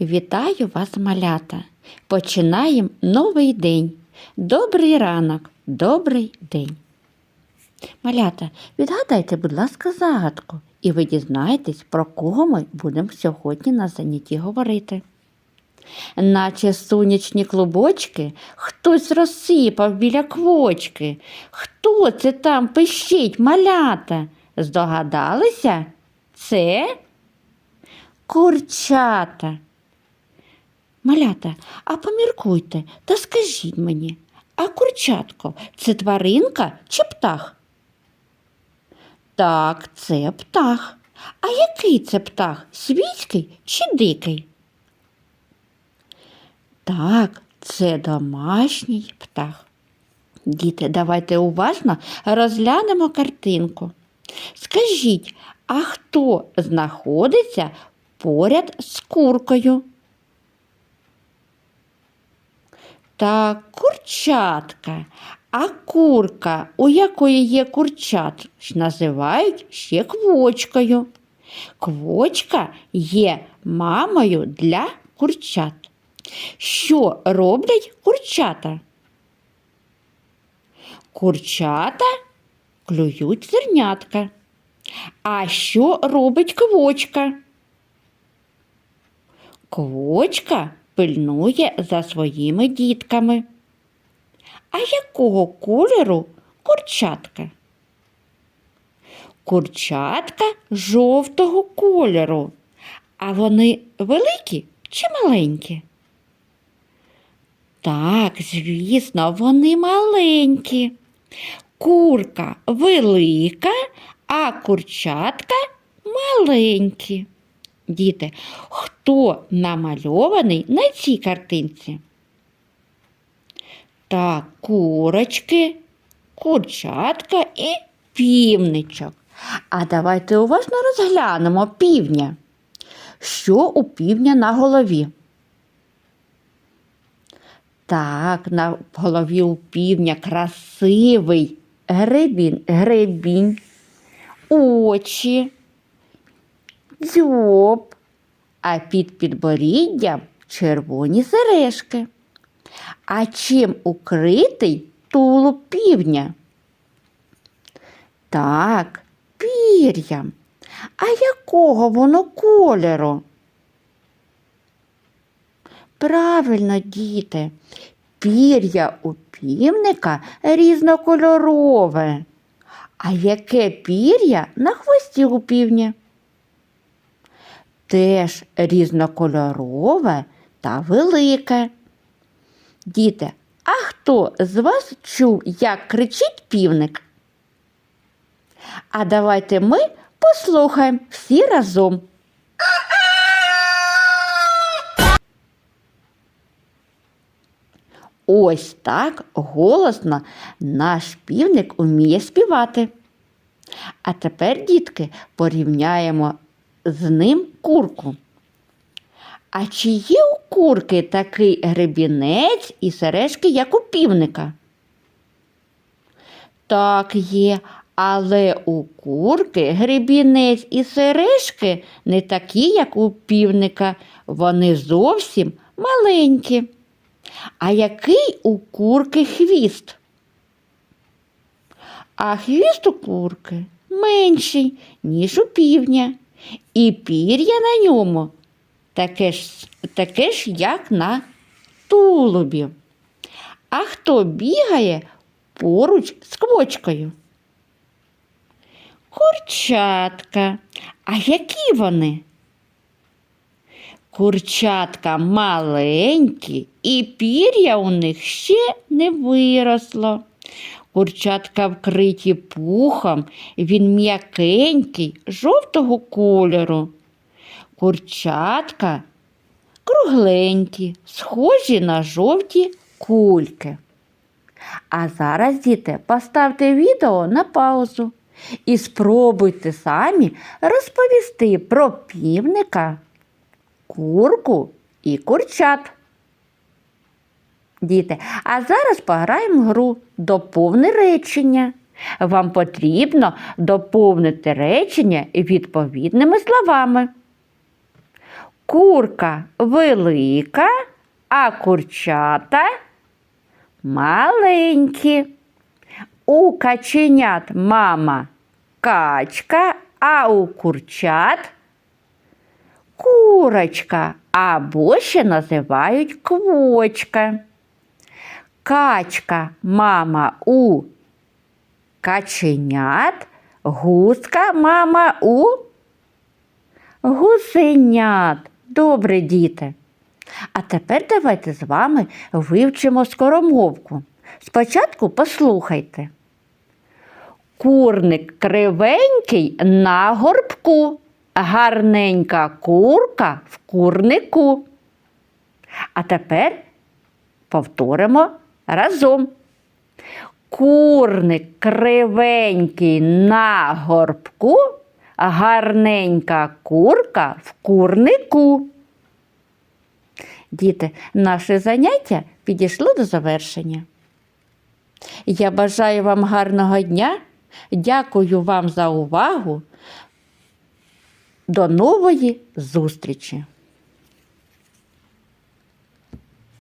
Вітаю вас, малята! Починаємо новий день. Добрий ранок, добрий день. Малята, відгадайте, будь ласка, загадку, і ви дізнаєтесь, про кого ми будемо сьогодні на занятті говорити. Наче сонячні клубочки, хтось розсипав біля квочки. Хто це там пищить, малята? Здогадалися? Це курчата. Малята, а поміркуйте та скажіть мені, а курчатко це тваринка чи птах? Так, це птах. А який це птах? Свійський чи дикий? Так, це домашній птах. Діти, давайте уважно розглянемо картинку. Скажіть, а хто знаходиться поряд з куркою? Та курчатка. А курка, у якої є курчат, називають ще квочкою. Квочка є мамою для курчат. Що роблять курчата? Курчата клюють зернятка. А що робить квочка? Квочка пильнує за своїми дітками. А якого кольору курчатка? Курчатка жовтого кольору. А вони великі чи маленькі? Так, звісно, вони маленькі. Курка велика, а курчатка маленькі. Діти, хто намальований на цій картинці? Так, курочки, курчатка і півничок. А давайте уважно розглянемо півня. Що у півня на голові? Так, на голові у півня красивий гребінь, гребінь, очі, дзьоб, а під підборіддям червоні сережки. А чим укритий тулуб півня? Так, пір'ям. А якого воно кольору? Правильно, діти, пір'я у півника різнокольорове. А яке пір'я на хвості у півня? Теж різнокольорове та велике. Діти, а хто з вас чув, як кричить півник? А давайте ми послухаємо всі разом. Ось так голосно наш півник уміє співати. А тепер, дітки, порівняємо з ним курку. А чи є у курки такий гребінець і сережки, як у півника? Так, є, але у курки гребінець і сережки не такі, як у півника. Вони зовсім маленькі. А який у курки хвіст? А хвіст у курки менший, ніж у півня, і пір'я на ньому таке ж, таке ж, як на тулубі. А хто бігає поруч з квочкою? Курчатка. А які вони? Курчатка маленькі, і пір'я у них ще не виросло. Курчатка вкриті пухом, він м'якенький, жовтого кольору. Курчатка кругленькі, схожі на жовті кульки. А зараз, діти, поставте відео на паузу і спробуйте самі розповісти про півника курку і курчат. Діти, а зараз пограємо в гру доповни речення. Вам потрібно доповнити речення відповідними словами. Курка велика, а курчата маленькі. У каченят мама качка, а у курчат курочка, або ще називають квочка. Качка мама у каченят, гуска мама у гусенят. Добре, діти. А тепер давайте з вами вивчимо скоромовку. Спочатку послухайте. Курник кривенький на горбку, гарненька курка в курнику. А тепер повторимо разом. Курник кривенький на горбку, гарненька курка в курнику. Діти, наше заняття підійшло до завершення. Я бажаю вам гарного дня. Дякую вам за увагу. До нової зустрічі!